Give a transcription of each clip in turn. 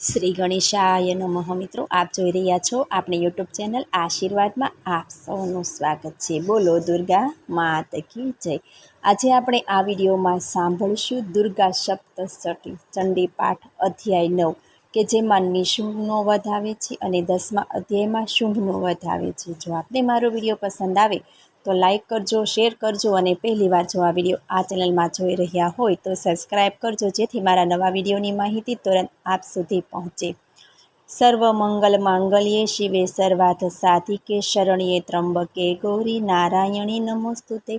શ્રી ગણેશાય નમઃ મિત્રો, આપ જોઈ રહ્યા છો આપણી યુટ્યુબ ચેનલ આશીર્વાદમાં આપ સૌનું સ્વાગત છે. બોલો દુર્ગા માત કી જય. આજે આપણે આ વિડીયોમાં સાંભળીશું દુર્ગા સપ્તશતી ચંડી પાઠ અધ્યાય નવ, કે જેમાં નિશુંભનો વધ આવે છે અને દસમા અધ્યાયમાં શુંભનો વધ આવે છે. જો આપને મારો વીડિયો પસંદ આવે તો લાઈક કરજો શેર કરજો અને પહેલીવાર જો આ વીડિયો આ ચેનલમાં જોઈ રહ્યા હોય તો સબસ્ક્રાઈબ કરજો, જેથી મારા નવા વિડીયોની માહિતી તુરંત આપ સુધી પહોંચે. સર્વ મંગલ માંગલ્યે શિવે, સર્વાર્થ સાધિકે, શરણ્યે ત્રંબકે, ગૌરી નારાયણી નમોસ્તુતે.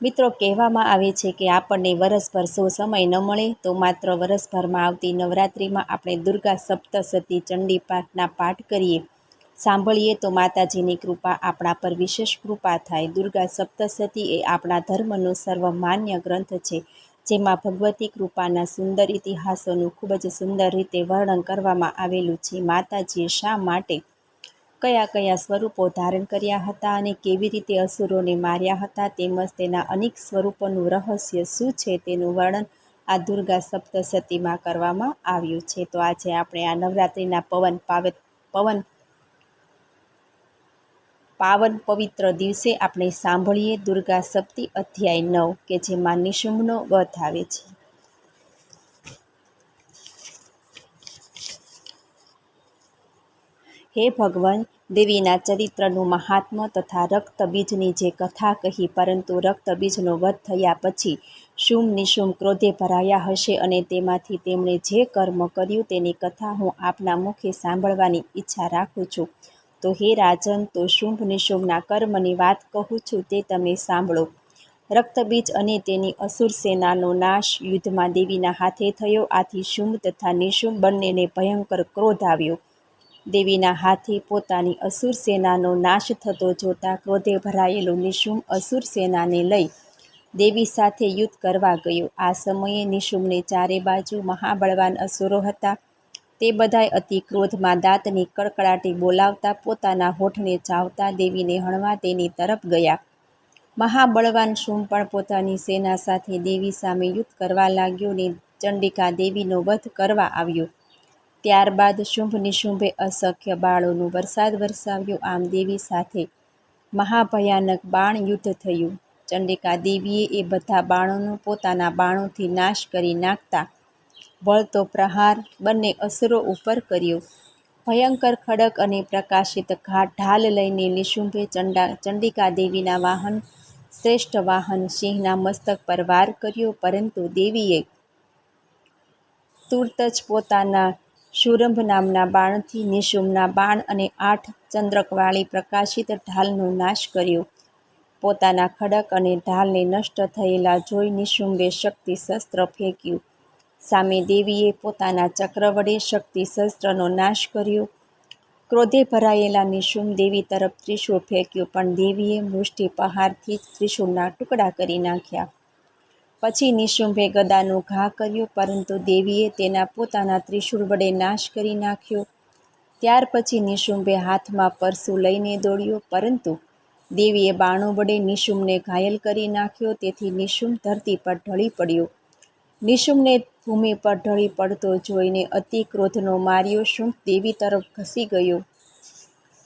મિત્રો, કહેવામાં આવે છે કે આપણને વરસભર સો સમય ન મળે તો માત્ર વરસભરમાં આવતી નવરાત્રિમાં આપણે દુર્ગા સપ્તસતી ચંડી પાઠના પાઠ કરીએ. સાંભળીએ તો માતાજીની કૃપા આપણા પર વિશેષ કૃપા થાય. દુર્ગા સપ્તસતી એ આપણા ધર્મનો સર્વમાન્ય ગ્રંથ છે, જેમાં ભગવતી કૃપાના સુંદર ઇતિહાસોનું ખૂબ જ સુંદર રીતે વર્ણન કરવામાં આવેલું છે. માતાજીએ શા માટે કયા કયા સ્વરૂપો ધારણ કર્યા હતા અને કેવી રીતે અસુરોને માર્યા હતા તેમજ તેના અનેક સ્વરૂપોનું રહસ્ય શું છે તેનું વર્ણન આ દુર્ગા સપ્તસતીમાં કરવામાં આવ્યું છે. તો આજે આપણે આ નવરાત્રિના પવન પવન પાવન પવિત્ર દિવસે આપણે સાંભળીએ દુર્ગા સપ્તિ અધ્યાય નવ, કે જેમાં નિશુંભનો વધ આવે છે. હે ભગવાન, દેવીના ચરિત્રનું મહાત્મ તથા રક્તબીજની જે કથા કહી, પરંતુ રક્તબીજનો વધ થયા પછી શુંભ નિશુમ ક્રોધે ભરાયા હશે અને તેમાંથી તેમણે જે કર્મ કર્યું તેની કથા હું આપના મુખે સાંભળવાની ઈચ્છા રાખું છું. તો હે રાજન, તો શુંભ નિશુંભના કર્મની વાત કહું છું તે તમે સાંભળો. રક્તબીજ અને તેની અસુર સેનાનો નાશ યુદ્ધમાં દેવીના હાથે થયો. આથી શુંભ તથા નિશુંભ બંનેને ભયંકર ક્રોધ આવ્યો. દેવીના હાથે પોતાની અસુર સેનાનો નાશ થતો જોતા ક્રોધે ભરાયેલો નિશુંભ અસુર સેનાને લઈ દેવી સાથે યુદ્ધ કરવા ગયો. આ સમયે નિશુંભને ચારે બાજુ મહાબળવાન અસુરો હતા. તે બધાય અતિ ક્રોધમાં દાંતની કડકડાટી બોલાવતા પોતાના હોઠને ચાવતા દેવીને હણવા તેની તરફ ગયા. મહાબળવાન શુંભ પણ પોતાની સેના સાથે દેવી સામે યુદ્ધ કરવા લાગ્યો ને ચંડિકા દેવીનો વધ કરવા આવ્યો. ત્યારબાદ શુંભ નિશુંભે અસખ્ય બાળોનો વરસાદ વરસાવ્યો આમ દેવી સાથે. મહાભયાનક બાણ યુદ્ધ થયું. ચંડિકા દેવીએ એ બધા બાણોનો પોતાના બાણોથી નાશ કરી નાખતા વળતો પ્રહાર બંને અસુરો ઉપર કર્યો. ભયંકર ખડક અને પ્રકાશિત ઘાટ ઢાલ લઈને નિશુંભે ચંડા ચંડિકા દેવીના વાહન, શ્રેષ્ઠ વાહન સિંહના મસ્તક પર વાર કર્યો, પરંતુ દેવીએ તુરત જ પોતાના શુરંભ નામના બાણથી નિશુંભના બાણ અને આઠ ચંદ્રકવાળી પ્રકાશિત ઢાલનો નાશ કર્યો. પોતાના ખડક અને ઢાલને નષ્ટ થયેલા જોઈ નિશુંભે શક્તિ શસ્ત્ર ફેંક્યું. સામે દેવીએ પોતાના ચક્ર વડે શક્તિ શસ્ત્રનો નાશ કર્યો. ક્રોધે ભરાયેલા નિશુમ દેવી તરફ ત્રિશૂળ ફેંક્યું, પણ દેવીએ મુષ્ટિ પહારથી જ ત્રિશૂળના ટુકડા કરી નાખ્યા. પછી નિશુંભે ગદાનો ઘા કર્યો, પરંતુ દેવીએ તેના પોતાના ત્રિશૂળ વડે નાશ કરી નાખ્યો. ત્યાર પછી નિશુંભે હાથમાં પરસુ લઈને દોડ્યો, પરંતુ દેવીએ બાણો વડે નિશુંભને ઘાયલ કરી નાખ્યો, તેથી નિશુંભ ધરતી પર ઢળી પડ્યો. નિશુંભને ભૂમિ પર ઢળી પડતો જોઈને અતિ ક્રોધનો માર્યો શુંભ દેવી તરફ ઘસી ગયો.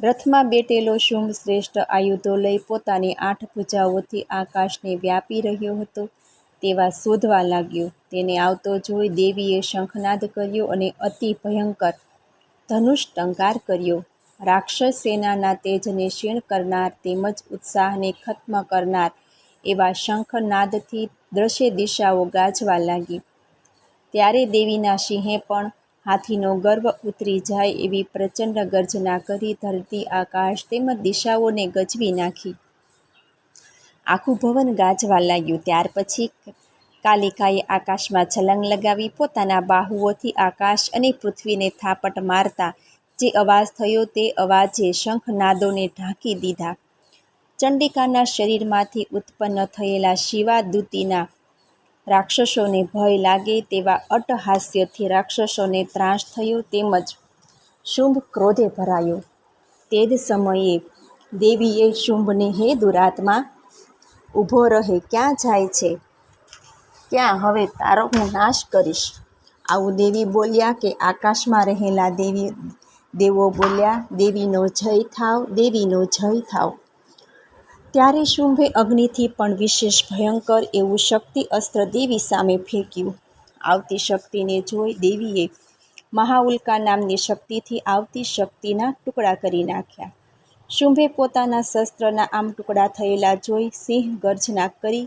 રથમાં બેઠેલો શુંભ શ્રેષ્ઠ આયુધો લઈ પોતાની આઠ ભુજાઓથી આકાશને વ્યાપી રહ્યો હતો. તેવા શોધવા લાગ્યો. તેને આવતો જોઈ દેવીએ શંખનાદ કર્યો અને અતિ ભયંકર ધનુષ ટંકાર કર્યો. રાક્ષસ સેનાના તેજને ક્ષીણ કરનાર તેમજ ઉત્સાહને ખત્મ કરનાર એવા શંખનાદથી દ્રશ્ય દિશાઓ ગાજવા લાગી. ત્યારે દેવીના સિંહે પણ હાથીનો ગર્વ ઉતરી જાય એવી પ્રચંડ ગર્જના કરી ધરતી આકાશ તેમજ દિશાઓને ગજવી નાખી. આખું ભવન ગાજવા લાગ્યું. ત્યાર પછી કાલિકાએ આકાશમાં છલંગ લગાવી પોતાના બાહુઓથી આકાશ અને પૃથ્વીને થાપટ મારતા જે અવાજ થયો તે અવાજે શંખનાદોને ઢાંકી દીધા. ચંડિકાના શરીરમાંથી ઉત્પન્ન થયેલા શિવાદુતિના રાક્ષસોને ભય લાગે તેવા અટહાસ્યથી રાક્ષસોને ત્રાસ થયો તેમજ શુંભ ક્રોધે ભરાયો. તે જ સમયે દેવીએ શુંભને, હે દુરાત્મા, ઊભો રહે, ક્યાં જાય છે? ક્યાં? હવે તારો હું નાશ કરીશ. આવું દેવી બોલ્યા કે આકાશમાં રહેલા દેવી, દેવો બોલ્યા, દેવીનો જય થાવ, દેવીનો જય થાવ. ત્યારે શુંભે અગ્નિથી પણ વિશેષ ભયંકર એવું શક્તિ અસ્ત્ર દેવી સામે ફેંક્યું. આવતી શક્તિને જોઈ દેવીએ મહાઉલ્કા નામની શક્તિથી આવતી શક્તિના ટુકડા કરી નાખ્યા. શુંભે પોતાના શસ્ત્રના આમ ટુકડા થયેલા જોઈ સિંહ ગર્જના કરી,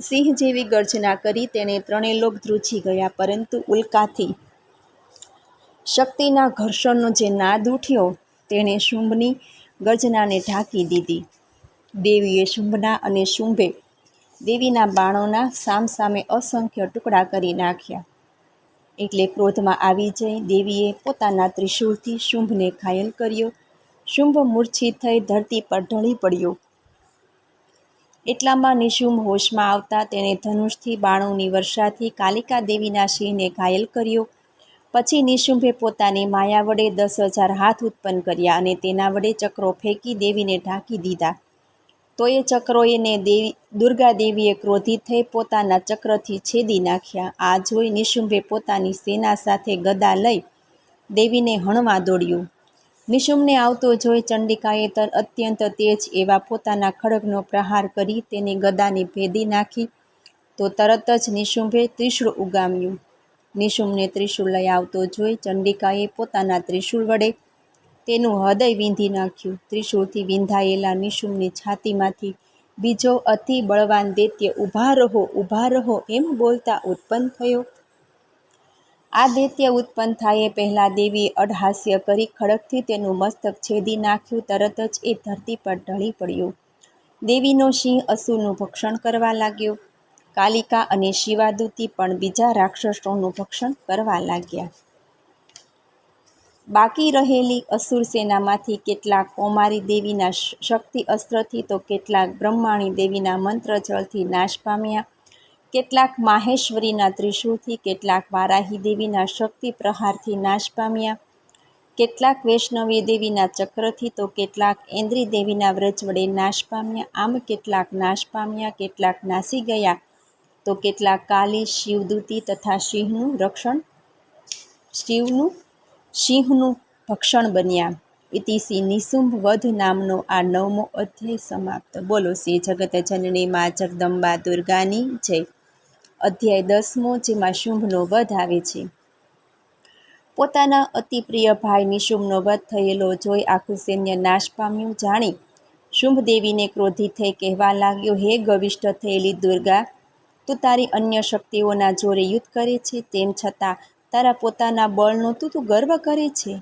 સિંહ જેવી ગર્જના કરી તેણે ત્રણેય લોક ધ્રુજી ગયા, પરંતુ ઉલ્કાથી શક્તિના ઘર્ષણનો જે નાદ ઉઠ્યો, તેણે શુંભની ગર્જનાને ઢાંકી દીધી. દેવીએ શુંભના અને શુંભે દેવીના બાણોના સામસામે અસંખ્ય ટુકડા કરી નાખ્યા. એટલે ક્રોધમાં આવી જઈ દેવીએ પોતાના ત્રિશૂળથી શુંભને ઘાયલ કર્યો. શુંભ મૂર્છિત થઈ ધરતી પર ઢળી પડ્યો. એટલામાં નિશુંભ હોશમાં આવતા તેણે ધનુષથી બાણોની વર્ષાથી કાલિકા દેવીના સિંહને ઘાયલ કર્યો. પછી નિશુંભે પોતાની માયા વડે દસ હજાર હાથ ઉત્પન્ન કર્યા અને તેના વડે ચક્રો ફેંકી દેવીને ઢાંકી દીધા. તો એ ચક્રોને દેવી, દુર્ગા દેવીએ ક્રોધિત થઈ પોતાના ચક્રથી છેદી નાખ્યા. આ જોઈ નિશુંભે પોતાની સેના સાથે ગદા લઈ દેવીને હણવા દોડ્યું. નિશુંભને આવતો જોઈ ચંડિકાએ તર, અત્યંત તેજ એવા પોતાના ખડગનો પ્રહાર કરી તેને ગદાને ભેદી નાખી. તો તરત જ નિશુંભે ત્રિશુળ ઉગામ્યું. નિશુંભને ત્રિશૂળ લઈ આવતો જોઈ ચંડિકાએ પોતાના ત્રિશૂળ વડે તેનું હૃદય વીંધી નાખ્યું. ત્રિશૂળથી વિંધાયેલા નિશુમની છાતીમાંથી બીજો અતિ બળવાન દૈત્ય ઊભા રહો ઊભા રહો એમ બોલતા ઉત્પન્ન થયો. આ દૈત્ય ઉત્પન્ન થાય પહેલાં દેવીએ અડહાસ્ય કરી ખડકથી તેનું મસ્તક છેદી નાખ્યું. તરત જ એ ધરતી પર ઢળી પડ્યો. દેવીનો સિંહ અસુરનું ભક્ષણ કરવા લાગ્યો. કાલિકા અને શિવાદુતી પણ બીજા રાક્ષસોનું ભક્ષણ કરવા લાગ્યા. બાકી રહેલી અસુર સેનામાંથી કેટલાક કૌમારી દેવીના શક્તિ અસ્ત્રથી તો કેટલાક બ્રહ્માણી દેવીના મંત્ર જળથી નાશ પામ્યા. કેટલાક માહેશ્વરીના ત્રિશૂળથી કેટલાક વારાહી દેવીના શક્તિ પ્રહારથી નાશ પામ્યા. કેટલાક વૈષ્ણવી દેવીના ચક્રથી તો કેટલાક ઇન્દ્રી દેવીના વ્રજ વડે નાશ પામ્યા. આમ કેટલાક નાશ પામ્યા, કેટલાક નાસી ગયા તો કેટલાક કાલી શિવદૂતી તથા સિંહનું રક્ષણ. શિવનું, સિંહનું ભક્ષણ બન્યા. ઇતિશ્રી નિશુંભ વધ નામનો આ નવમો અધ્યાય સમાપ્ત. બોલો શ્રી જગત જનની મા જગદંબા દુર્ગાની જય. અધ્યાય દસમો જેમાં શુંભનો વધ આવે છે. પોતાના અતિ પ્રિય ભાઈ નિશુંભનો વધ થયેલો જોઈ આખું સૈન્ય નાશ પામ્યું. જાણી શુંભ દેવીને ક્રોધિત થઈ કહેવા લાગ્યો, હે ગવિષ્ઠ થયેલી દુર્ગા તું તારી અન્ય શક્તિઓના જોરે યુદ્ધ કરે છે, તેમ છતાં તારા પોતાના બળનો તું તું ગર્વ કરે છે.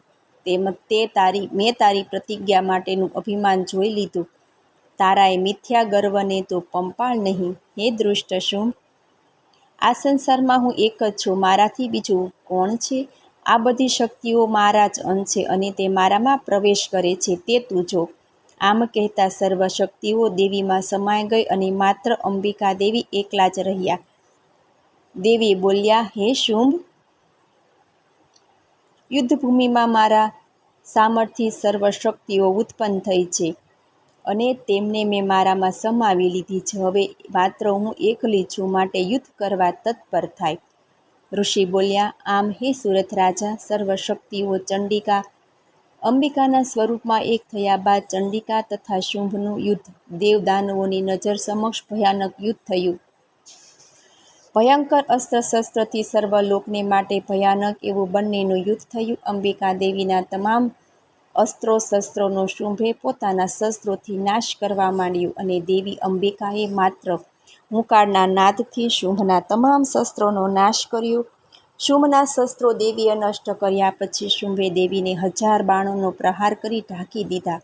તેમ તે તારી, મેં તારી પ્રતિજ્ઞા માટેનું અભિમાન જોઈ લીધું. તારાએ મિથ્યા ગર્વને તો પંપાળ નહીં. હે દૃષ્ટ શું આ સંસારમાં હું એક જ છું, મારાથી બીજું કોણ છે? આ બધી શક્તિઓ મારા જ અંશ છે અને તે મારામાં પ્રવેશ કરે છે, તે તું જો. આમ કહેતા સર્વ શક્તિઓ દેવીમાં સમાઈ ગઈ અને માત્ર અંબિકા દેવી એકલા જ રહ્યા. દેવી બોલ્યા, હે શુંભ! યુદ્ધભૂમિમાં મારા સામર્થ્ય સર્વ શક્તિઓ ઉત્પન્ન થઈ છે અને તેમને મેં મારામાં સમાવી લીધી છે. હવે માત્ર હું એકલી છું માટે યુદ્ધ કરવા તત્પર થાય. ઋષિ બોલ્યા, આમ હે સુરત રાજા, સર્વ શક્તિઓ ચંડિકા અંબિકાના સ્વરૂપમાં એક થયા બાદ ચંડિકા તથા શુંભનું યુદ્ધ, દેવદાનવોની નજર સમક્ષ ભયાનક યુદ્ધ થયું. ભયંકર અસ્ત્ર શસ્ત્રથી સર્વ લોકને માટે ભયાનક એવું બંનેનું યુદ્ધ થયું. અંબિકા દેવીના તમામ અસ્ત્રો શસ્ત્રોનો શુંભે પોતાના શસ્ત્રોથી નાશ કરવા માંડ્યું અને દેવી અંબિકાએ માત્ર મુકાળના નાદથી શુંભના તમામ શસ્ત્રોનો નાશ કર્યો. શુંભના શસ્ત્રો દેવીએ નષ્ટ કર્યા પછી શુંભે દેવીને હજાર બાણોનો પ્રહાર કરી ઢાંકી દીધા.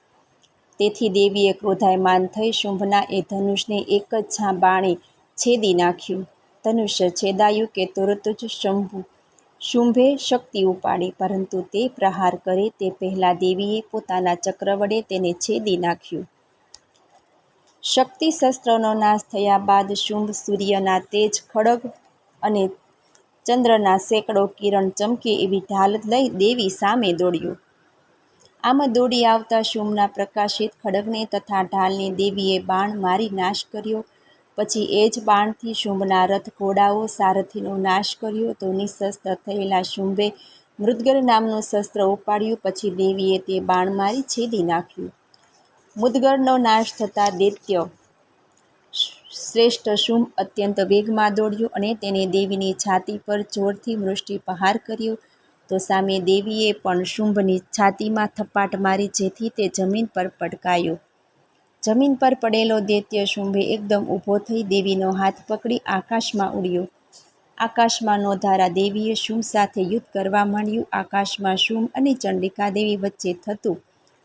તેથી દેવીએ ક્રોધાયમાન થઈ શુંભના એ ધનુષને એક જ છાં બાણે છેદી નાખ્યું. ધનુષ્ય છેદાયું કે તુરત જ શંભુ, શુંભે શક્તિ ઉપાડી, પરંતુ તે પ્રહાર કરે તે પહેલાં દેવીએ પોતાના ચક્ર વડે તેને છેદી નાખ્યું. શક્તિ શસ્ત્રનો નાશ થયા બાદ શુંભ સૂર્યના તેજ ખડગ અને ચંદ્રના સેંકડો કિરણ ચમકે એવી ઢાલ લઈ દેવી સામે દોડ્યો. આમાં દોડી આવતા શુંભના પ્રકાશિત ખડગને તથા ઢાલને દેવીએ બાણ મારી નાશ કર્યો. પછી એ જ બાણથી શુંભના રથ ઘોડાઓ સારથીનો નાશ કર્યો તો નિઃશસ્ત્ર થયેલા શુંભે મૃદગર નામનું શસ્ત્ર ઉપાડ્યું, પછી દેવીએ તે બાણ મારી છેદી નાખ્યું. મુદગરનો નાશ થતાં દૈત્ય શ્રેષ્ઠ શુંભ અત્યંત વેગમાં દોડ્યો અને તેને દેવીની છાતી પર જોરથી મૃષ્ટિ પ્રહાર કર્યો. તો સામે દેવીએ પણ શુંભની છાતીમાં થપાટ મારી જેથી તે જમીન પર પટકાયો જમીન પર પડેલો દૈત્ય શુંભે એકદમ ઊભો થઈ દેવીનો હાથ પકડી આકાશમાં ઉડ્યો. આકાશમાં નોંધારા દેવીએ શુંભ સાથે યુદ્ધ કરવા માંડ્યું. આકાશમાં શુંભ અને ચંડિકા દેવી વચ્ચે થતું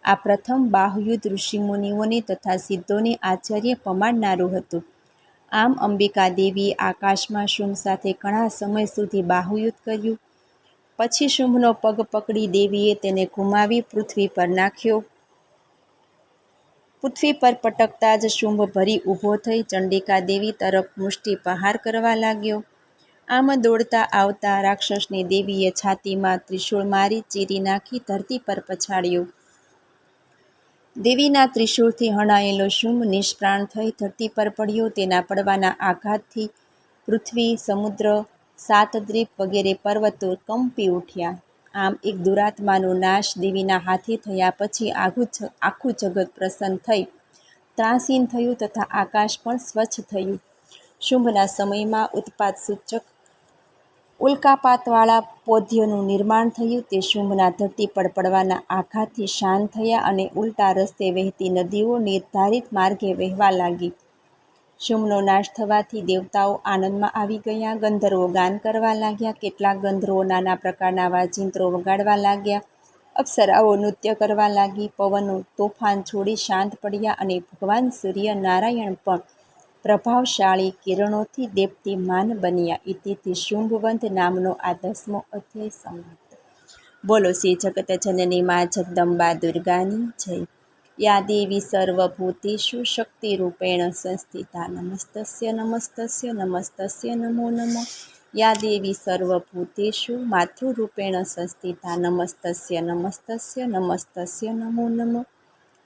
આ પ્રથમ બાહુયુદ્ધ ઋષિમુનિઓને તથા સિદ્ધોને આશ્ચર્ય પમાડનારું હતું. આમ અંબિકા દેવીએ આકાશમાં શુંભ સાથે ઘણા સમય સુધી બાહુયુદ્ધ કર્યું. પછી શુંભનો પગ પકડી દેવીએ તેને ઘુમાવી પૃથ્વી પર નાખ્યો. પૃથ્વી પર પટકતા જ શુંભ ભરી ઊભો થઈ ચંડિકા દેવી તરફ મુષ્ટિ પ્રહાર કરવા લાગ્યો. આમ દોડતા આવતા રાક્ષસની દેવીએ છાતીમાં ત્રિશૂળ મારી ચીરી નાખી ધરતી પર પછાડ્યો. દેવીના ત્રિશૂળથી હણાયેલો શુંભ નિષ્પ્રાણ થઈ ધરતી પર પડ્યો. તેના પડવાના આઘાતથી પૃથ્વી, સમુદ્ર સાતદ્વીપ વગેરે પર્વતો કંપી ઉઠ્યા. આમ એક દુરાત્માનો નાશ દેવીના હાથે થયા પછી આખું આખું જગત પ્રસન્ન થઈ. ત્રાસીન થયું તથા આકાશ પણ સ્વચ્છ થયું. શુંભના સમયમાં ઉત્પાત સૂચક ઉલ્કાપાતવાળા પોધ્યનું નિર્માણ થયું. તે શુંભના ધરતી પર પડવાના આઘાતથી શાંત થયા અને ઉલટા રસ્તે વહેતી નદીઓ નિર્ધારિત માર્ગે વહેવા લાગી. શુંભનો નાશ થવાથી દેવતાઓ આનંદમાં આવી ગયા, ગંધર્વો ગાન કરવા લાગ્યા, કેટલાક ગંધર્વો નાના પ્રકારના વાજિંત્રો વગાડવા લાગ્યા, અપ્સરાઓ નૃત્ય કરવા લાગી, પવનો, તોફાન છોડી શાંત પડ્યા અને ભગવાન સૂર્ય નારાયણ પણ પ્રભાવશાળી કિરણોથી દેપ્તિમાન બન્યા. ઇતિથી શુંભવંત નામનો આ દસમો અધ્યાય સમાપ્ત. બોલો, શ્રી જગત જનની મા જગદંબા દુર્ગાની જય. યા દેવી સર્વભૂતિષુ શક્તિરૂપેણ સંસ્થિતા નમસ્તસ્ય નમસ્તસ્ય નમસ્તસ્ય નમો નમઃ. યા દેવી સર્વભૂતેષુ માતૃરૂપેણ સંસ્થિતા નમસ્તસ્ય નમસ્તસ્ય નમસ્તસ્ય નમો નમઃ.